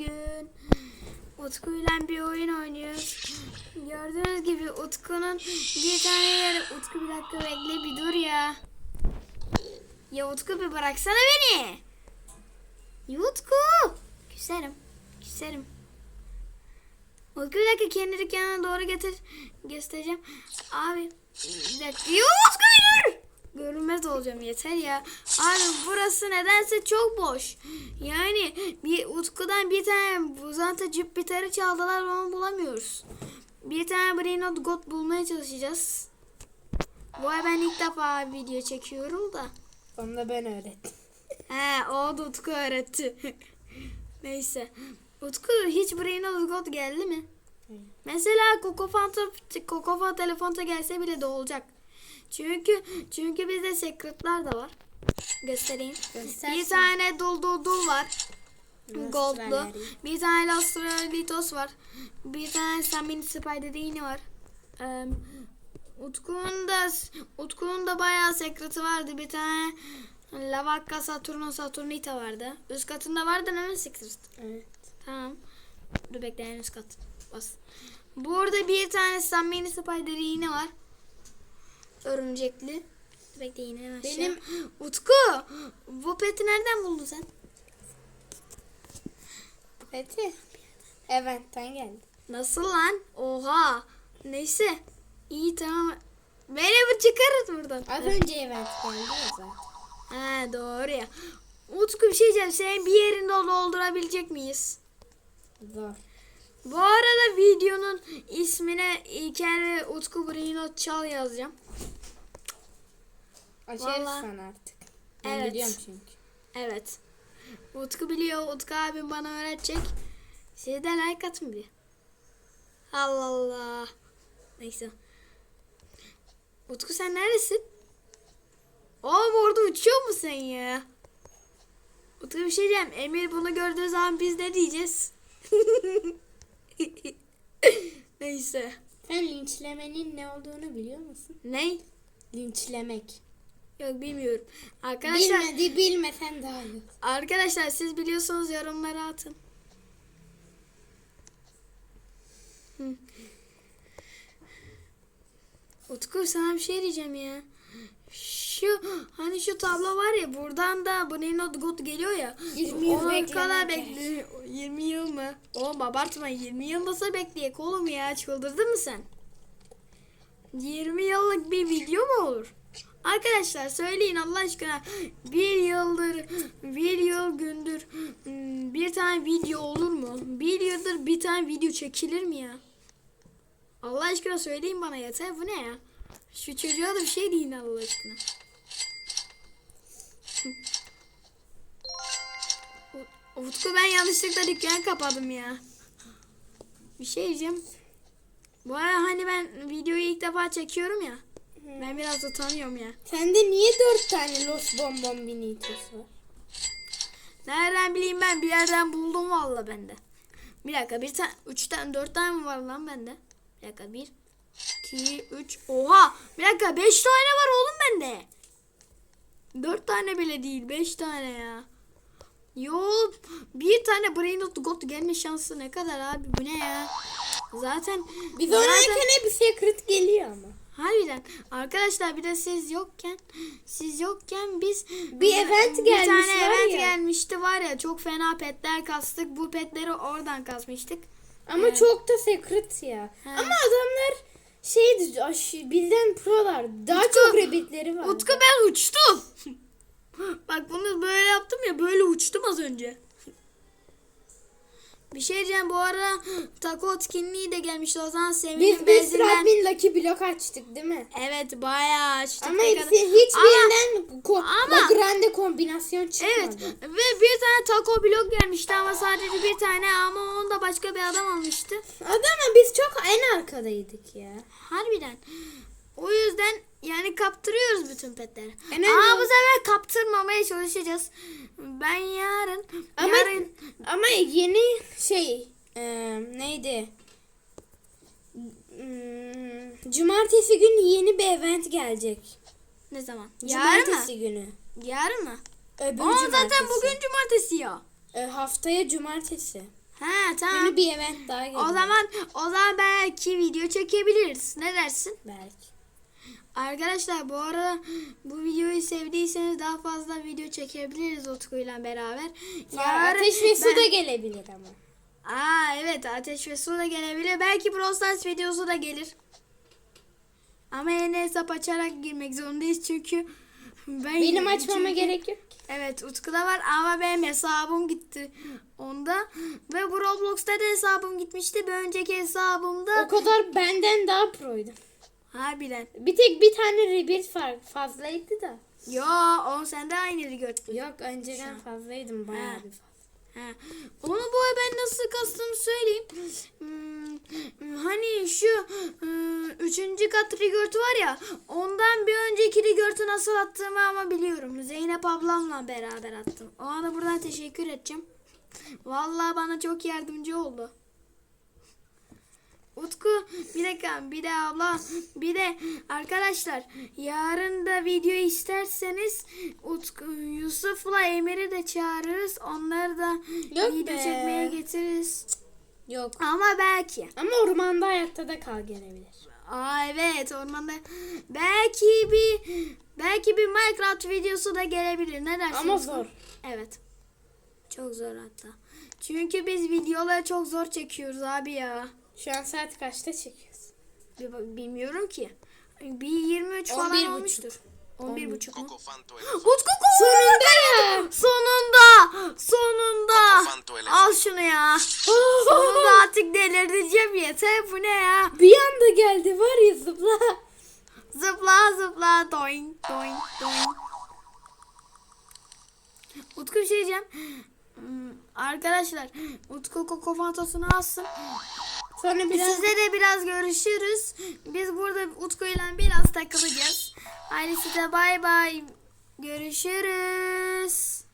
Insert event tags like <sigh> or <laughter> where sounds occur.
bugün Utku'yla bir oyun oynuyoruz. Gördüğünüz gibi Utku'nun bir tane yeri... Utku bir dakika bekle bir dur ya. Ya Utku bir bıraksana beni. Utku. Küserim. Küserim. Utku bir dakika kendi dükkanına doğru getir. Göstereceğim. Abi. Bir dakika. Utku bir dur. Görünmez olacağım yeter ya. Abi burası nedense çok boş. Yani bir Utku'dan bir tane Buzanta Jüpiter'i çaldılar onu bulamıyoruz. Bir tane Brainot God bulmaya çalışacağız. Bu ay ben ilk defa video çekiyorum da. Onu da ben öğrettim. He o da Utku öğretti. <laughs> Neyse. Utku hiç Brainot God geldi mi? Mesela Kokofanta, Kokofa telefonta gelse bile de olacak. Çünkü çünkü bizde secretlar da var. Göstereyim. Göstersin. Bir tane dul dul dul var. Goldlu. Bir tane Lastralitos var. Bir tane Samin Spider Dini var. Ee, Utku'nun da Utku'nun da bayağı secret'ı vardı. Bir tane Lavakka Saturno Saturnita vardı. Üst katında vardı mi secret? Evet. Tamam. Dur bekle en üst kat. Bas. Burada bir tane Sammini Spider yine var. Örümcekli. Bekle yine hemen Benim- <gasps> Utku. <gasps> Bu peti nereden buldun sen? Fethi. Eventten geldi. Nasıl lan? Oha. Neyse. İyi tamam. Beni bu çıkarız buradan. Az önce event geldi ya zaten. He doğru ya. Utku bir şey diyeceğim. Senin bir yerini doldurabilecek miyiz? Zor. Bu arada videonun ismine İlker ve Utku Brino Çal yazacağım. Açarız Vallahi- artık. Ben Evet. biliyorum çünkü. Evet. Utku biliyor. Utku abim bana öğretecek. Siz de like atın bir. Allah Allah. Neyse. Utku sen neredesin? Oğlum orada uçuyor musun sen ya? Utku bir şey diyeceğim. Emir bunu gördüğü zaman biz ne diyeceğiz? <laughs> Neyse. Sen linçlemenin ne olduğunu biliyor musun? Ne? Linçlemek. Yok bilmiyorum. Arkadaşlar Bilmedi bilmesen daha iyi. Arkadaşlar siz biliyorsanız yorumlara atın. Utku sana bir şey diyeceğim ya. Şu hani şu tablo var ya buradan da bu neyin adı God geliyor ya. 20 yıl kadar bekliyor. 20 yıl mı? Oğlum abartma 20 yıl nasıl bekleyek oğlum ya çıldırdın mı sen? 20 yıllık bir video mu olur? Arkadaşlar söyleyin Allah aşkına bir yıldır bir yıl gündür hmm, bir tane video olur mu? Bir yıldır bir tane video çekilir mi ya? Allah aşkına söyleyin bana yeter bu ne ya? Şu çocuğa da bir şey deyin Allah aşkına. <laughs> Utku ben yanlışlıkla dükkanı kapadım ya. Bir şey diyeceğim. Bu arada hani ben videoyu ilk defa çekiyorum ya. Ben biraz utanıyorum ya. Sende niye dört tane Los Bombombinitos var? Nereden bileyim ben bir yerden buldum valla bende. Bir dakika bir tane, üç tane, dört tane mi var lan bende? Bir dakika bir, iki, üç, oha! Bir dakika beş tane var oğlum bende. Dört tane bile değil, beş tane ya. Yok, bir tane Brain of the God gelme şansı ne kadar abi bu ne ya? Zaten Biz zaten- oynarken hep secret geliyor ama. Harbiden. Arkadaşlar bir de siz yokken siz yokken biz Bir event bir gelmiş tane var event ya. gelmişti var ya çok fena petler kastık. Bu petleri oradan kasmıştık. Ama Evet. çok da secret ya. He. Ama adamlar şeydi aş- bizden prolar. Daha Utku- çok rabbitleri var. Utku ben uçtum. <laughs> Bak bunu böyle yaptım ya böyle uçtum az önce. Bir şey diyeceğim bu ara <gasps> taco etkinliği de gelmişti o zaman Biz Sevin'in biz bezinden. Rabbin Lucky Block açtık değil mi? Evet bayağı açtık. Ama Ne hepsi kadar- hiçbirinden ko- ama- La Grande kombinasyon çıkmadı. Evet ve bir tane taco blok gelmişti ama sadece bir tane ama başka bir adam almıştı. Adama biz çok en arkadaydık ya. Harbiden. O yüzden yani kaptırıyoruz bütün petleri. En önemli- bu sefer kaptırmamaya çalışacağız. Ben yarın Ama yarın ama yeni şey e, neydi? Hmm, Cumartesi günü yeni bir event gelecek. ne zaman? Yarın Cumartesi mı? günü. Yarın mı? Öbür Aa, zaten cumartesi. bugün cumartesi ya. E, haftaya cumartesi. Ha tamam. Yeni bir event daha geliyor. O zaman o zaman belki video çekebiliriz. Ne dersin? Belki. Arkadaşlar bu arada bu videoyu sevdiyseniz daha fazla video çekebiliriz Utku'yla beraber. Yarın ateş ve su ben- da gelebilir ama. Aa evet ateş ve su da gelebilir. Belki Brawl Stars videosu da gelir. Ama yeni hesap açarak girmek zorundayız çünkü ben Benim açmama çünkü- gerek yok. Evet Utku'da var ama benim hesabım gitti onda. Ve bu Roblox'ta da hesabım gitmişti. Bir önceki hesabımda O kadar benden daha proydum. harbiden. Bir tek bir tane rebirth fark fazlaydı da. Yo o sende aynı gördüm. Yok önceden fazlaydım bayağı bir fazla. Onu bu ay ben nasıl kastığımı söyleyeyim. Hmm, hani şu hmm, üçüncü kat rigörtü var ya ondan bir önceki rigörtü nasıl attığımı ama biliyorum. Zeynep ablamla beraber attım. Ona da buradan teşekkür edeceğim. Vallahi bana çok yardımcı oldu. Utku bir dakika bir de abla bir de arkadaşlar yarın da video isterseniz Utku Yusuf'la Emir'i de çağırırız. Onları da Yok video be. çekmeye getiririz. Yok. ama belki. Ama ormanda hayatta da kal gelebilir. aa evet ormanda. Belki bir belki bir Minecraft videosu da gelebilir. Ne dersin Ama zor. evet. Çok zor hatta. Çünkü biz videoları çok zor çekiyoruz abi ya Şu an saat kaçta çekiyorsun? Bir- Bilmiyorum ki. Bir 23 falan 11 olmuştur. 11 buçuk mu? Utku sonunda. Sonunda. Sonunda. Al şunu ya. <laughs> Sonunda artık delireceğim yeter. Bu ne ya? Bir anda geldi var ya zıpla. Zıpla zıpla. Doing doing doing. Utku bir şey diyeceğim. Hmm, Arkadaşlar Utku Koko Fantosunu alsın. Sonra biraz Sizle de biraz görüşürüz. Biz burada Utku ile biraz takılacağız. Haydi size bay bay. Görüşürüz.